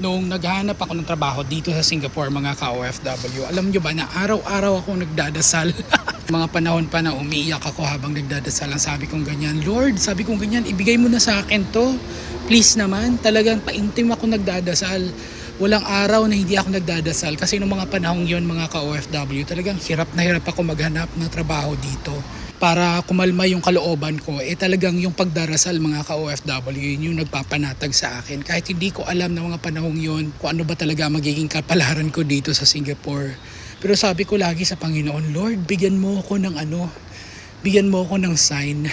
nung naghahanap ako ng trabaho dito sa Singapore mga ka-OFW, alam nyo ba na araw-araw ako nagdadasal. mga panahon pa na umiiyak ako habang nagdadasal. Ang sabi kong ganyan, Lord, sabi kong ganyan, ibigay mo na sa akin to. Please naman, talagang paintim ako nagdadasal. Walang araw na hindi ako nagdadasal kasi nung mga panahong yon mga ka-OFW, talagang hirap na hirap ako maghanap ng trabaho dito para kumalma yung kalooban ko, eh talagang yung pagdarasal mga ka-OFW, yun yung nagpapanatag sa akin. Kahit hindi ko alam na mga panahong yun kung ano ba talaga magiging kapalaran ko dito sa Singapore. Pero sabi ko lagi sa Panginoon, Lord, bigyan mo ako ng ano, bigyan mo ako ng sign.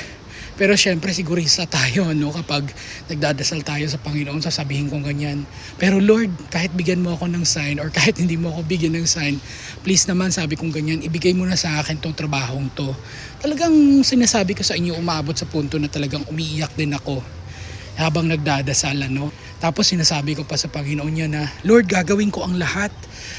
Pero syempre sigurista tayo no kapag nagdadasal tayo sa Panginoon sasabihin kong ganyan. Pero Lord, kahit bigyan mo ako ng sign or kahit hindi mo ako bigyan ng sign, please naman sabi kong ganyan, ibigay mo na sa akin tong trabahong to. Talagang sinasabi ko sa inyo umabot sa punto na talagang umiiyak din ako habang nagdadasal ano. Tapos sinasabi ko pa sa Panginoon niya na, Lord, gagawin ko ang lahat.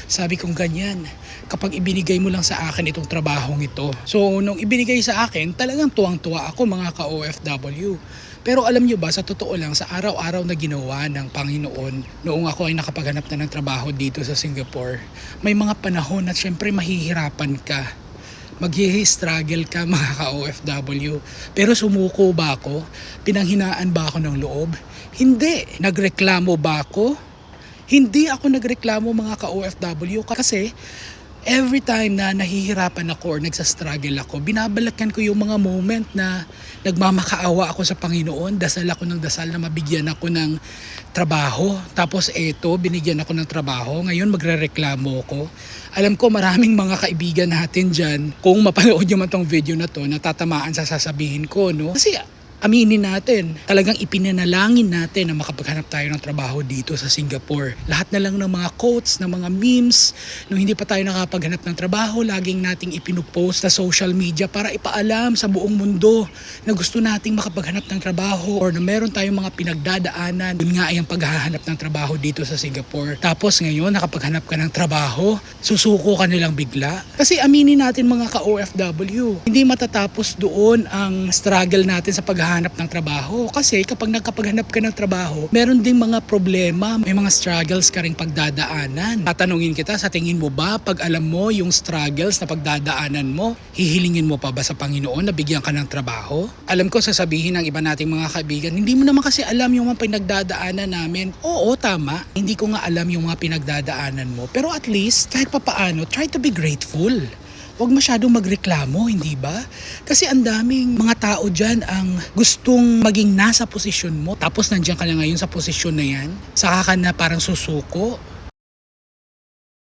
Sabi kong ganyan, kapag ibinigay mo lang sa akin itong trabahong ito. So, nung ibinigay sa akin, talagang tuwang-tuwa ako mga ka-OFW. Pero alam nyo ba, sa totoo lang, sa araw-araw na ginawa ng Panginoon, noong ako ay nakapaghanap na ng trabaho dito sa Singapore, may mga panahon na syempre mahihirapan ka maghihi-struggle ka mga ka-OFW. Pero sumuko ba ako? Pinanghinaan ba ako ng loob? Hindi. Nagreklamo ba ako? Hindi ako nagreklamo mga ka-OFW kasi every time na nahihirapan ako or nagsastruggle ako, binabalakan ko yung mga moment na nagmamakaawa ako sa Panginoon, dasal ako ng dasal na mabigyan ako ng trabaho. Tapos eto, binigyan ako ng trabaho. Ngayon magrereklamo ko. Alam ko maraming mga kaibigan natin dyan, kung mapanood nyo man tong video na to, natatamaan sa sasabihin ko, no? Kasi aminin natin, talagang ipinanalangin natin na makapaghanap tayo ng trabaho dito sa Singapore. Lahat na lang ng mga quotes, ng mga memes, nung hindi pa tayo nakapaghanap ng trabaho, laging nating ipinupost sa social media para ipaalam sa buong mundo na gusto nating makapaghanap ng trabaho or na meron tayong mga pinagdadaanan. Yun nga ay ang paghahanap ng trabaho dito sa Singapore. Tapos ngayon, nakapaghanap ka ng trabaho, susuko ka nilang bigla. Kasi aminin natin mga ka-OFW, hindi matatapos doon ang struggle natin sa paghahanap ng trabaho. Kasi kapag nakapaghanap ka ng trabaho, meron ding mga problema, may mga struggles ka ring pagdadaanan. Tatanungin kita, sa tingin mo ba, pag alam mo yung struggles na pagdadaanan mo, hihilingin mo pa ba sa Panginoon na bigyan ka ng trabaho? Alam ko sasabihin ng iba nating mga kaibigan, hindi mo naman kasi alam yung mga pinagdadaanan namin. Oo, tama. Hindi ko nga alam yung mga pinagdadaanan mo. Pero at least, kahit papaano, try to be grateful. Huwag masyadong magreklamo, hindi ba? Kasi ang daming mga tao dyan ang gustong maging nasa posisyon mo. Tapos nandiyan ka na ngayon sa posisyon na yan. Saka ka na parang susuko.